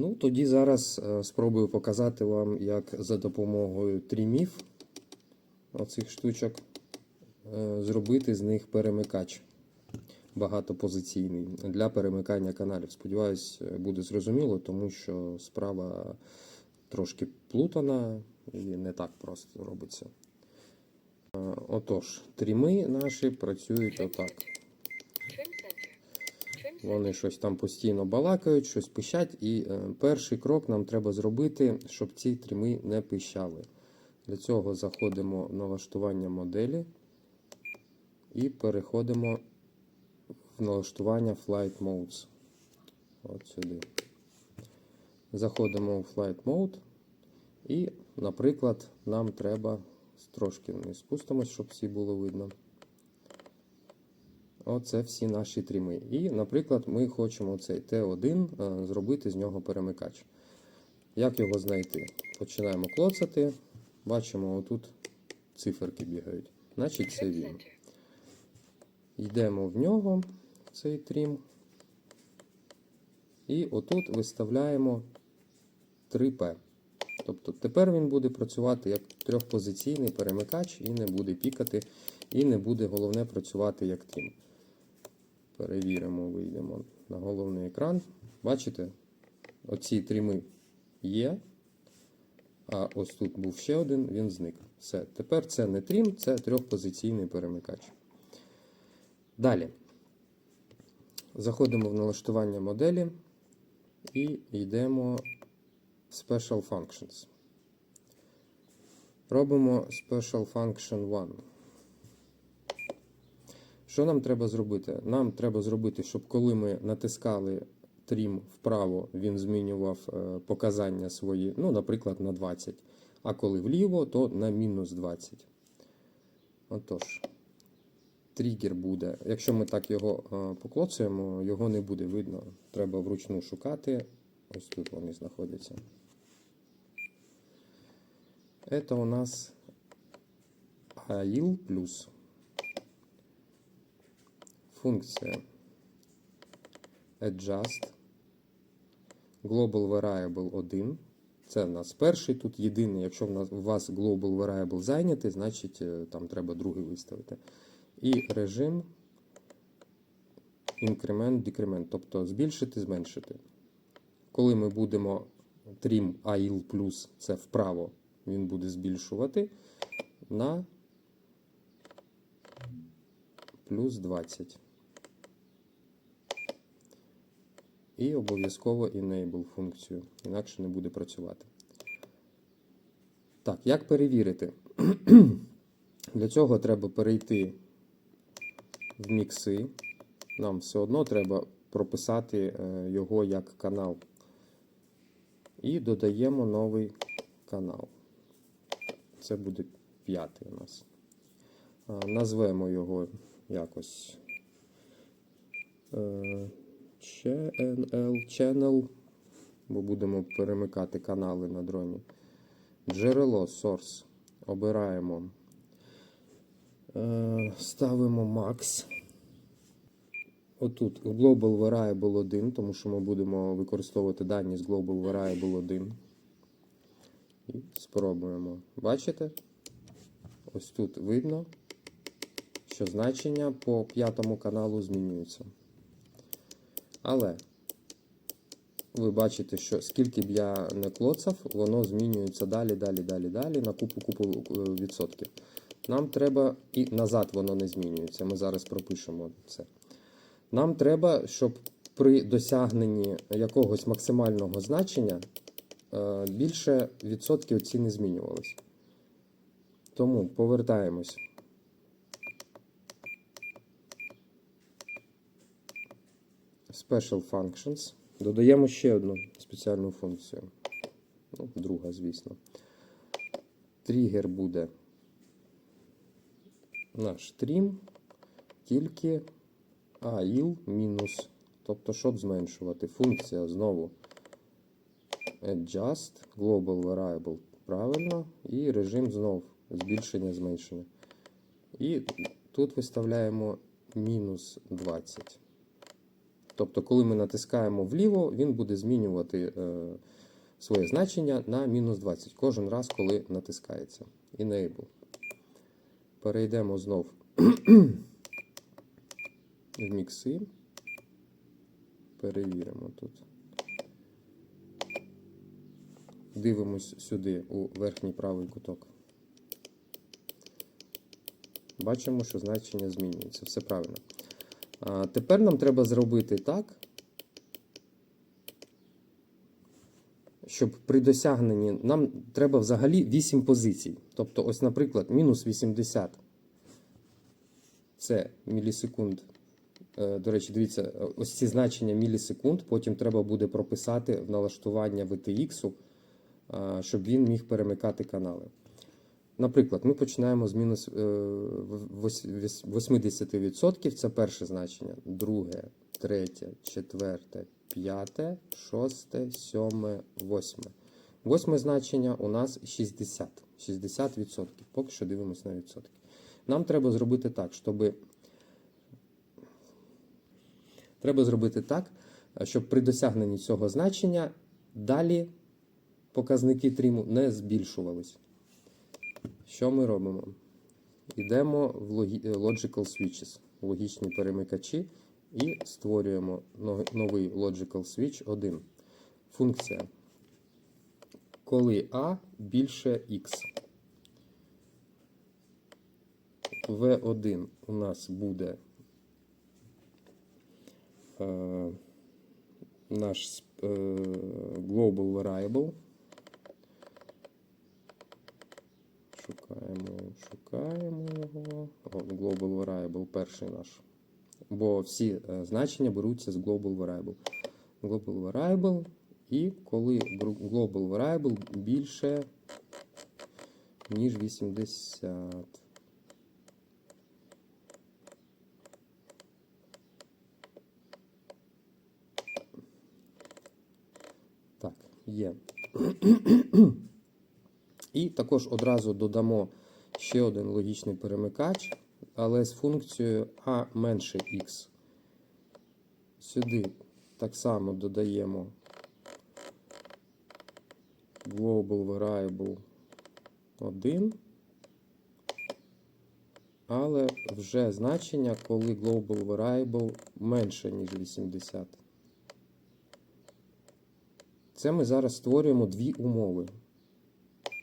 Ну, тоді зараз е, спробую показати вам, як за допомогою трімів оцих штучок е, зробити з них перемикач багатопозиційний для перемикання каналів. Сподіваюсь, е, буде зрозуміло, тому що справа трошки плутана і не так просто робиться. Отож, тріми наші працюють отак. Вони щось там постійно балакають, щось пищать. І е, перший крок нам треба зробити, щоб ці тріми не пищали. Для цього заходимо в налаштування моделі і переходимо в налаштування Flight Modes. От сюди. Заходимо у Flight Mode. І, наприклад, нам треба трошки не спустимось, щоб всі було видно. Оце всі наші тріми. І, наприклад, ми хочемо цей Т1 е, зробити з нього перемикач. Як його знайти? Починаємо клоцати. Бачимо, отут циферки бігають. Значить, це він. Йдемо в нього, цей трім. І отут виставляємо 3P. Тобто тепер він буде працювати як трьохпозиційний перемикач і не буде пікати, і не буде головне працювати як трім. Перевіримо, вийдемо на головний екран. Бачите, оці тріми є. А ось тут був ще один, він зник. Все. Тепер це не трім, це трьохпозиційний перемикач. Далі. Заходимо в налаштування моделі і йдемо в Special Functions. Робимо Special Function 1. Що нам треба зробити? Нам треба зробити, щоб коли ми натискали трім вправо, він змінював е, показання свої, ну, наприклад, на 20. А коли вліво, то на мінус 20. Отож, тригер буде. Якщо ми так його е, поклоцуємо, його не буде видно. Треба вручну шукати. Ось тут вони знаходяться. Это у нас AIL плюс. Функція adjust. Global Variable 1. Це в нас перший тут єдиний. Якщо у вас Global Variable зайнятий, значить е, там треба другий виставити. І режим інкремент, декремент, тобто збільшити, зменшити. Коли ми будемо trim AIL плюс, це вправо, він буде збільшувати на плюс 20. І обов'язково enable функцію, інакше не буде працювати. Так, як перевірити? Для цього треба перейти в мікси. Нам все одно треба прописати е, його як канал. І додаємо новий канал. Це буде п'ятий у нас. Назвемо його якось е, CNL, Channel, бо будемо перемикати канали на дроні. Джерело Source. Обираємо. Е, Ставимо Max. Отут Global Variable 1, тому що ми будемо використовувати дані з Global Variable 1. І спробуємо. Бачите? Ось тут видно, що значення по п'ятому каналу змінюються. Але ви бачите, що скільки б я не клоцав, воно змінюється далі, далі, далі, далі на купу-купу е, відсотків. Нам треба і назад воно не змінюється. Ми зараз пропишемо це. Нам треба, щоб при досягненні якогось максимального значення е, більше відсотків ці не змінювалися. Тому повертаємось. Special Functions. Додаємо ще одну спеціальну функцію. Ну, друга, звісно. Тригер буде наш трім, тільки AIL мінус. Тобто, щоб зменшувати. Функція знову adjust, global variable правильно, і режим знов збільшення, зменшення. І тут виставляємо мінус 20. Тобто, коли ми натискаємо вліво, він буде змінювати е, своє значення на мінус 20 кожен раз, коли натискається. Enable. Перейдемо знов в мікси. Перевіримо тут. Дивимось сюди у верхній правий куток. Бачимо, що значення змінюється. Все правильно. А тепер нам треба зробити так, щоб при досягненні нам треба взагалі 8 позицій. Тобто, ось, наприклад, мінус 80 це мілісекунд. Е, До речі, дивіться, ось ці значення мілісекунд, потім треба буде прописати в налаштування VTX, щоб він міг перемикати канали. Наприклад, ми починаємо з мінус е, вось- віс- 80%, це перше значення, друге, третє, четверте, п'яте, шосте, сьоме, восьме. Восьме значення у нас 60. 60%. Поки що дивимося на відсотки. Нам треба зробити так, щоб треба зробити так, щоб при досягненні цього значення далі показники тріму не збільшувались. Що ми робимо? Йдемо в е, Logical Switches, логічні перемикачі, і створюємо новий Logical Switch 1. Функція. Коли А більше X. V1 у нас буде е, наш е, Global Variable. Шукаємо, шукаємо його. О, Global Variable перший наш. Бо всі е, значення беруться з Global Variable. Global Variable. І коли Global Variable більше, ніж 80. Так, є. І також одразу додамо ще один логічний перемикач, але з функцією А менше Х. Сюди так само додаємо Global Variable 1, але вже значення, коли Global Variable менше, ніж 80. Це ми зараз створюємо дві умови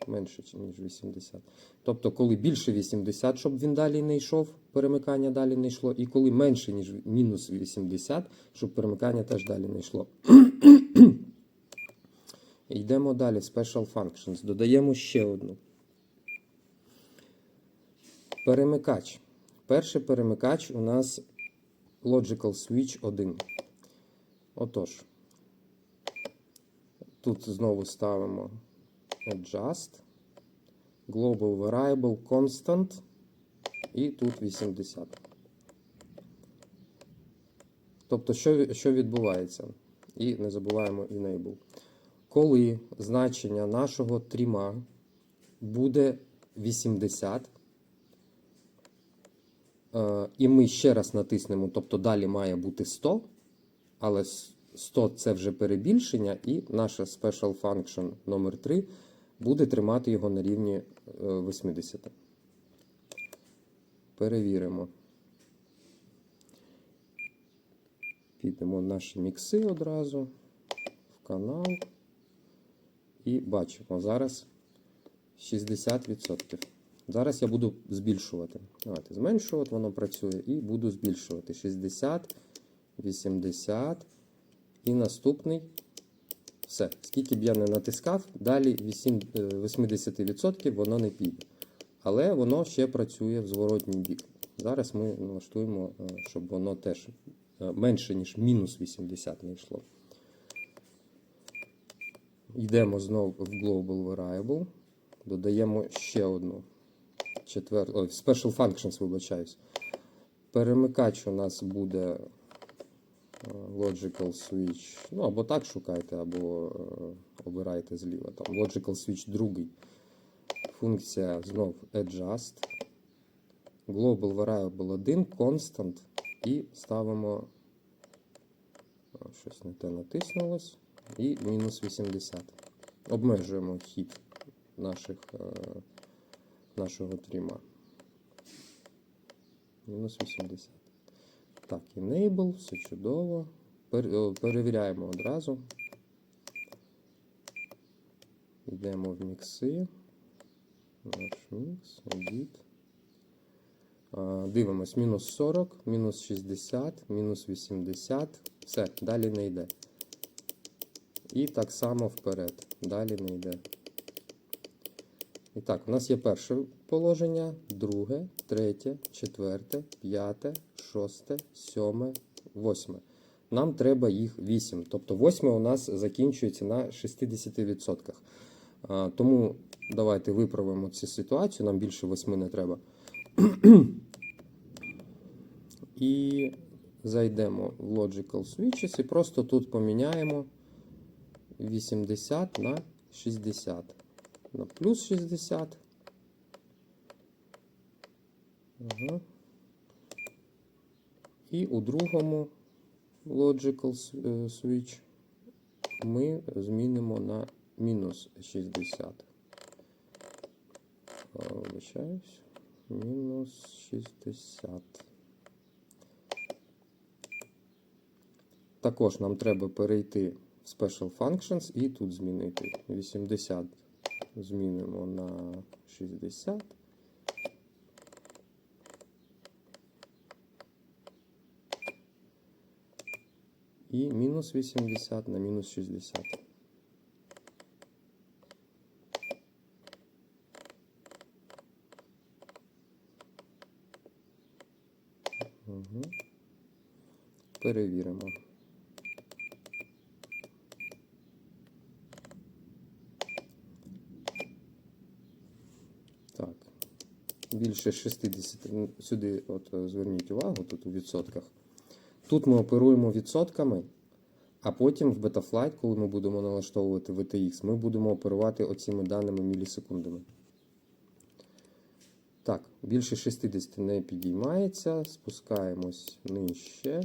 менше, ніж 80. Тобто, коли більше 80, щоб він далі не йшов, перемикання далі не йшло, і коли менше, ніж мінус 80, щоб перемикання теж далі не йшло. Йдемо далі. Special Functions. Додаємо ще одну. Перемикач. Перший перемикач у нас Logical Switch 1. Отож, тут знову ставимо adjust, global variable constant і тут 80. Тобто, що, що відбувається? І не забуваємо enable. Коли значення нашого тріма буде 80, е, і ми ще раз натиснемо, тобто далі має бути 100, але 100 це вже перебільшення, і наша special function номер 3 буде тримати його на рівні е, 80. Перевіримо. Підемо наші мікси одразу в канал. І бачимо зараз 60%. Зараз я буду збільшувати. Давайте зменшувати, воно працює, і буду збільшувати 60, 80. І наступний. Все. Скільки б я не натискав, далі 8, е, 80% воно не піде. Але воно ще працює в зворотній бік. Зараз ми налаштуємо, е, щоб воно теж е, менше, ніж мінус 80 не йшло. Йдемо знову в Global Variable. Додаємо ще одну четверту. Ой, Special Functions, вибачаюсь. Перемикач у нас буде Logical Switch. Ну, або так шукайте, або е, обирайте зліва. Там Logical Switch другий. Функція знов Adjust. Global Variable 1, Constant. І ставимо щось не те натиснулось. І мінус 80. Обмежуємо хід наших, е, нашого тріма. Мінус 80. Так, enable, все чудово. О, перевіряємо одразу. Йдемо в мікси. Наш мікс, edit. Дивимось, мінус 40, мінус 60, мінус 80. Все, далі не йде. І так само вперед. Далі не йде. І так, у нас є перше положення, друге, третє, четверте, п'яте, шосте, сьоме, восьме. Нам треба їх 8. Тобто восьме у нас закінчується на 60%. А, Тому давайте виправимо цю ситуацію, нам більше 8 не треба. І зайдемо в Logical Switches і просто тут поміняємо 80 на 60. На плюс 60. Ага. І у другому Logical е, Switch ми змінимо на мінус 60. А, Вибачаюсь. Мінус 60. Також нам треба перейти в Special Functions і тут змінити 80 змінимо на 60. І мінус 80 на мінус 60. Угу. Перевіримо. Так. Більше 60. Ну, Сюди, от зверніть увагу, тут у відсотках. Тут ми оперуємо відсотками, а потім в Betaflight, коли ми будемо налаштовувати VTX, ми будемо оперувати оціми даними мілісекундами. Так, більше 60 не підіймається, спускаємось нижче.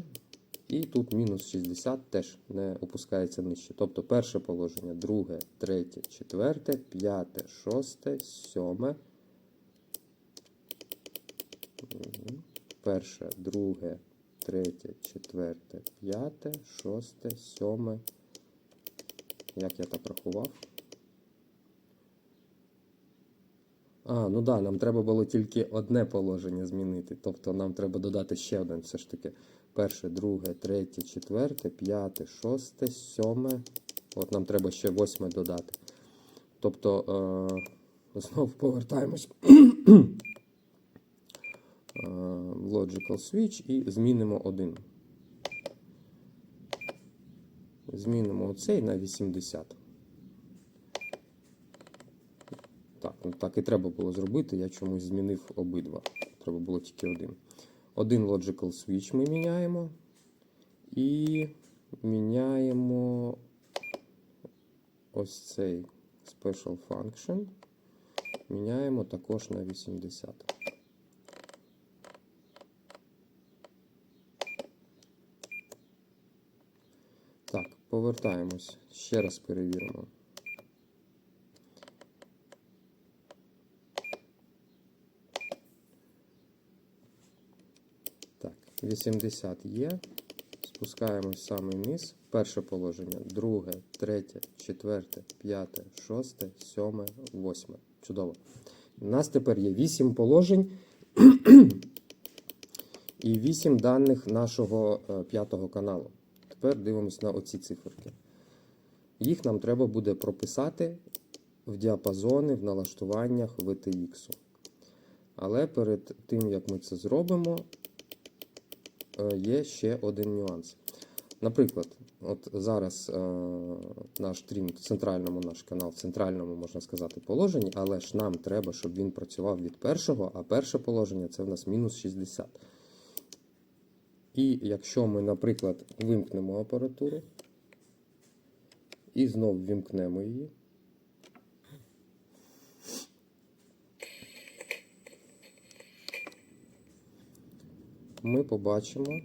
І тут мінус 60 теж не опускається нижче. Тобто перше положення, друге, третє, четверте, п'яте, шосте, сьоме. Перше, друге, третє, четверте, п'яте, шосте, сьоме. Як я так рахував? А, ну да, нам треба було тільки одне положення змінити. Тобто нам треба додати ще один все ж таки. Перше, друге, третє, четверте, п'яте, шосте, сьоме. От нам треба ще восьме додати. Тобто, е, знову повертаємось е, Logical Switch і змінимо один. Змінимо оцей на 80. Так, ну так і треба було зробити. Я чомусь змінив обидва. Треба було тільки один. Один Logical Switch ми міняємо. І міняємо ось цей Special Function. Міняємо також на 80. Так, повертаємось. Ще раз перевіримо. Так, 80 є. Спускаємось в самий. Перше положення, друге, третє, четверте, п'яте, шосте, сьоме, восьме. Чудово. У нас тепер є 8 положень і 8 даних нашого е, п'ятого каналу. Тепер дивимось на оці циферки. Їх нам треба буде прописати в діапазони, в налаштуваннях VTX. Але перед тим, як ми це зробимо, е, є ще один нюанс. Наприклад, от зараз е, наш стрім в центральному наш канал, в центральному, можна сказати, положенні, але ж нам треба, щоб він працював від першого, а перше положення це в нас мінус 60. І якщо ми, наприклад, вимкнемо апаратуру і знов вімкнемо її. Ми побачимо,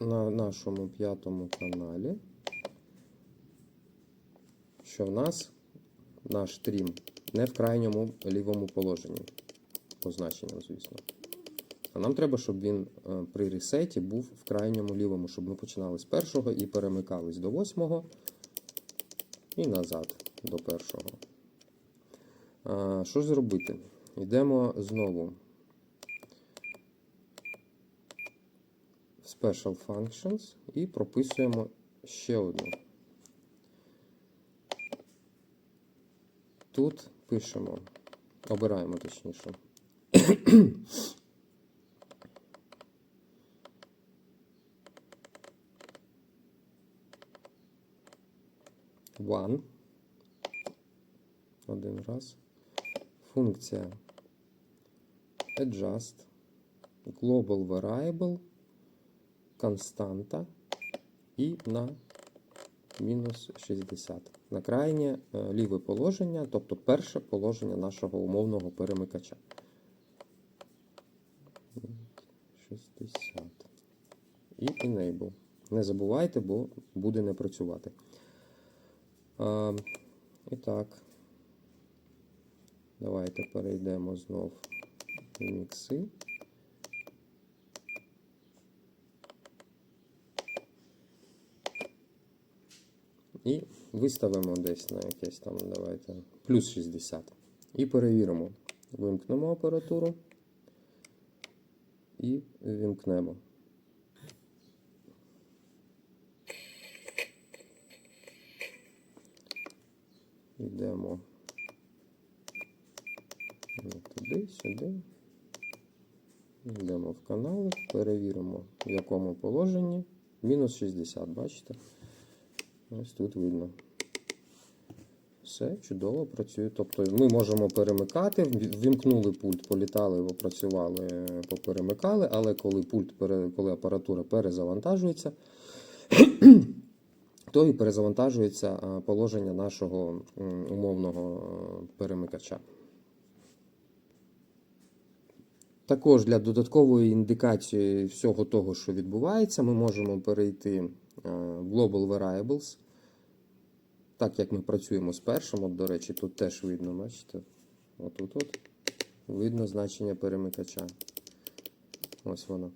на нашому п'ятому каналі, що в нас наш стрім не в крайньому лівому положенні. Позначенням, звісно. А нам треба, щоб він е, при ресеті був в крайньому лівому, щоб ми починали з першого і перемикались до восьмого і назад до першого. Що зробити? Йдемо знову в Special Functions і прописуємо ще одну. Тут пишемо, обираємо точніше. One. Один раз. Функція adjust, global variable, константа і на мінус 60. На крайнє е, ліве положення, тобто перше положення нашого умовного перемикача. 60. І enable. Не забувайте, бо буде не працювати. А, і так. Давайте перейдемо знов в мікси. І виставимо десь на якесь там, давайте, плюс 60. І перевіримо. Вимкнемо апаратуру і вімкнемо. Йдемо туди, сюди. Йдемо в канали, перевіримо, в якому положенні. Мінус 60, бачите? Ось тут видно. Все, чудово працює. Тобто ми можемо перемикати, ввімкнули пульт, політали, попрацювали, поперемикали, але коли пульт, коли апаратура перезавантажується, то і перезавантажується положення нашого умовного е, перемикача. Також для додаткової індикації всього того, що відбувається, ми можемо перейти е, в Global Variables. Так як ми працюємо з першим, от, до речі, тут теж видно, бачите? Отут от видно значення перемикача. Ось воно.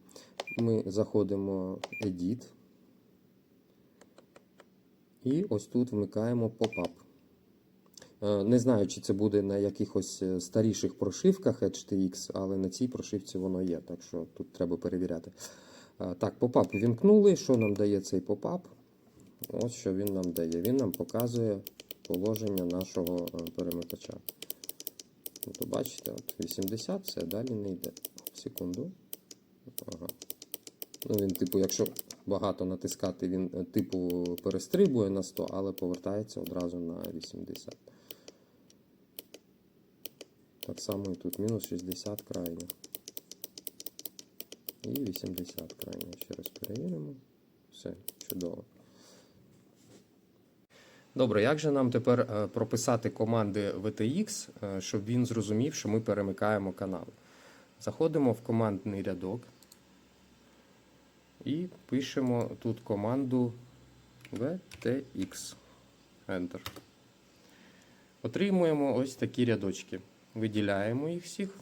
Ми заходимо в Edit. І ось тут вмикаємо Pop-up. Е, Не знаю, чи це буде на якихось е, старіших прошивках HTX, але на цій прошивці воно є, так що тут треба перевіряти. Е, Так, попап вімкнули. Що нам дає цей попап? Ось що він нам дає. Він нам показує положення нашого перемикача. Тобто, бачите, от 80, все, далі не йде. Секунду. Ага. Ну, він, типу, якщо багато натискати, він е, типу перестрибує на 100, але повертається одразу на 80. Так само і тут мінус 60 крайня. І 80 крайня. Ще раз перевіримо. Все, чудово. Добре, як же нам тепер е, прописати команди VTX, е, щоб він зрозумів, що ми перемикаємо канал? Заходимо в командний рядок і пишемо тут команду VTX. Enter. Отримуємо ось такі рядочки. Виділяємо їх всіх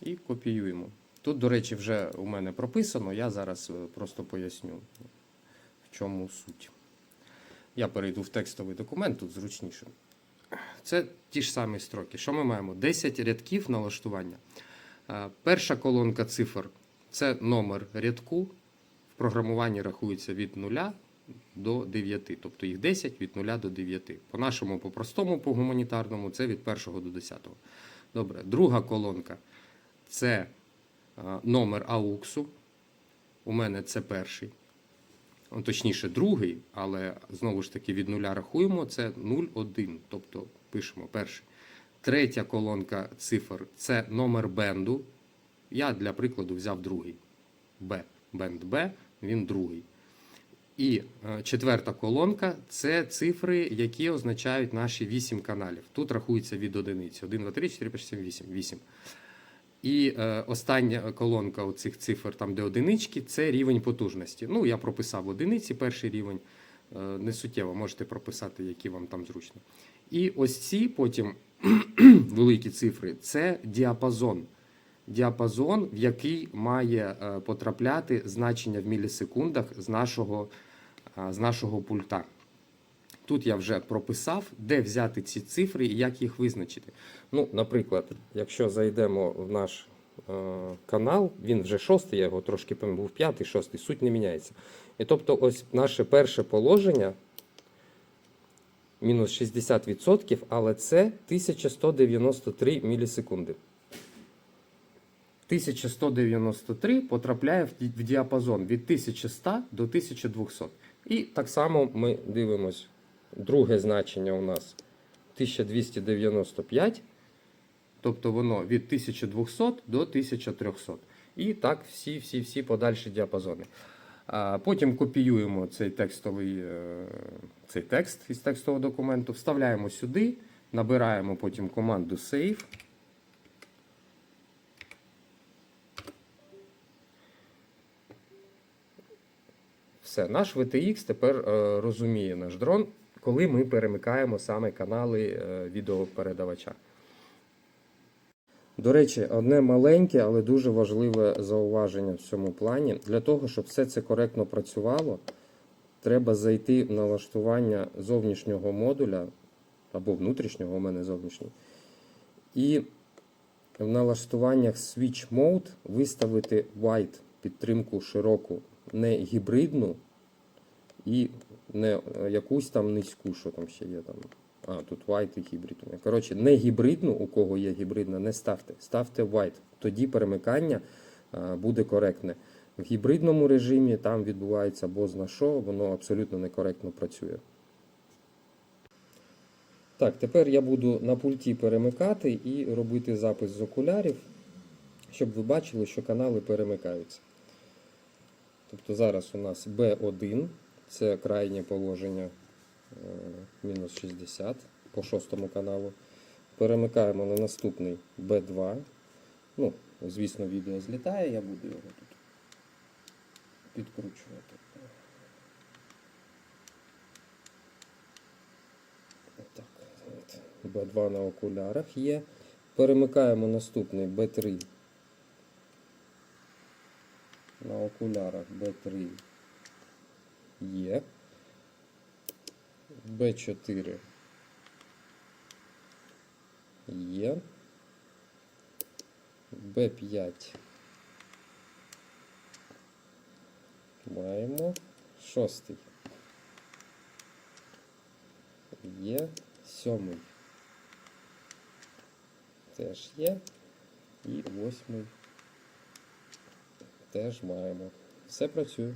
і копіюємо. Тут, до речі, вже у мене прописано, я зараз е, просто поясню, в чому суть. Я перейду в текстовий документ, тут зручніше. Це ті ж самі строки. Що ми маємо? 10 рядків налаштування. Е, Перша колонка цифр це номер рядку. В програмуванні рахується від 0 до 9, тобто їх 10 від 0 до 9. По нашому, по простому, по гуманітарному, це від 1 до 10. Добре, друга колонка це е, номер ауксу. У мене це перший. Ну, Точніше, другий, але знову ж таки від нуля рахуємо, це 0,1, тобто пишемо перший. Третя колонка цифр це номер бенду. Я для прикладу взяв другий. Б. Бенд Б, він другий. І е, четверта колонка це цифри, які означають наші 8 каналів. Тут рахується від одиниці. 1, 2, 3, 4, 5, 6, 7, 8. 8. І е, остання колонка у цих цифр, там де одинички, це рівень потужності. Ну, я прописав одиниці, перший рівень. Е, не суттєво, можете прописати, які вам там зручно. І ось ці потім великі цифри це діапазон. Діапазон, в який має е, потрапляти значення в мілісекундах з нашого, е, з нашого пульта. Тут я вже прописав, де взяти ці цифри і як їх визначити. Ну, наприклад, якщо зайдемо в наш е, канал, він вже шостий, я його трошки був п'ятий, шостий, суть не міняється. І тобто, ось наше перше положення мінус 60%, але це 1193 мілісекунди. 1193 потрапляє в діапазон від 1100 до 1200. І так само ми дивимось. Друге значення у нас 1295. Тобто воно від 1200 до 1300. І так всі, всі, всі подальші діапазони. Потім копіюємо цей текстовий е, цей текст із текстового документу, вставляємо сюди, набираємо потім команду Save. Все, наш VTX тепер е, розуміє наш дрон, коли ми перемикаємо саме канали е, відеопередавача. До речі, одне маленьке, але дуже важливе зауваження в цьому плані. Для того, щоб все це коректно працювало, треба зайти в налаштування зовнішнього модуля або внутрішнього, у мене зовнішній. І в налаштуваннях Switch Mode виставити White підтримку широку, не гібридну і не якусь там низьку, що там ще є. Там. А, тут white і гібрид. Коротше, не гібридну, у кого є гібридна, не ставте. Ставте white. Тоді перемикання буде коректне. В гібридному режимі там відбувається бозна що, воно абсолютно некоректно працює. Так, тепер я буду на пульті перемикати і робити запис з окулярів, щоб ви бачили, що канали перемикаються. Тобто зараз у нас B1, це крайнє положення мінус 60 по шостому каналу. Перемикаємо на наступний B2. Ну, звісно, відео злітає, я буду його тут підкручувати. Так, B2 на окулярах є. Перемикаємо наступний B3 на окулярах B3 є. B4 є. B5 маємо. Шостий. Є. Сьомий. Теж є. І восьмий теж маємо. Все працює.